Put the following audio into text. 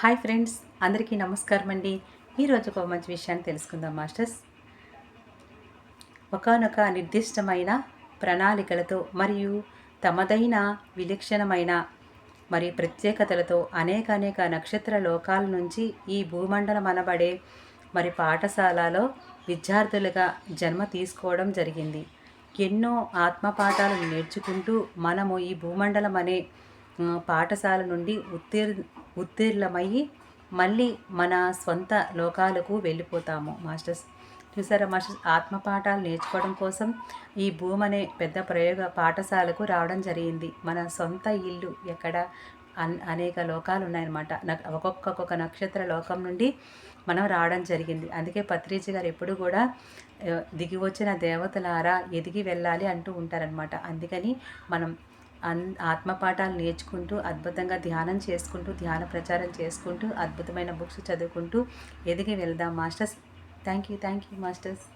Hi friends అందరికీ నమస్కారం అండి. ఈరోజు ఒక మంచి విషయాన్ని తెలుసుకుందాం మాస్టర్స్. ఒకనొక నిర్దిష్టమైన ప్రణాళికలతో మరియు తమదైన విలక్షణమైన మరి ప్రత్యేకతలతో అనేక అనేక నక్షత్ర లోకాల నుంచి ఈ భూమండలం అనబడే మరి పాఠశాలలో విద్యార్థులుగా జన్మ తీసుకోవడం జరిగింది. ఎన్నో ఆత్మపాఠాలను నేర్చుకుంటూ మనము ఈ భూమండలం అనే పాఠశాల నుండి ఉత్తీర్ ఉత్తీర్ణమయ్యి మళ్ళీ మన స్వంత లోకాలకు వెళ్ళిపోతాము మాస్టర్స్. చూసారా మాస్టర్స్? ఆత్మపాఠాలు నేర్చుకోవడం కోసం ఈ భూమి అనే పెద్ద ప్రయోగ పాఠశాలకు రావడం జరిగింది. మన సొంత ఇల్లు ఎక్కడ? అన్ అనేక లోకాలు ఉన్నాయన్నమాట. ఒక్కొక్క నక్షత్ర లోకం నుండి మనం రావడం జరిగింది. అందుకే పత్రిజీ గారు ఎప్పుడు కూడా దిగి వచ్చిన దేవతలారా ఎదిగి వెళ్ళాలి అంటూ ఉంటారనమాట అందుకని మనం అన్ ఆత్మపాఠాలు నేర్చుకుంటూ అద్భుతంగా ధ్యానం చేసుకుంటూ ధ్యాన ప్రచారం చేసుకుంటూ అద్భుతమైన బుక్స్ చదువుకుంటూ ఎదిగి వెళ్దాం masters. Thank you thank you masters.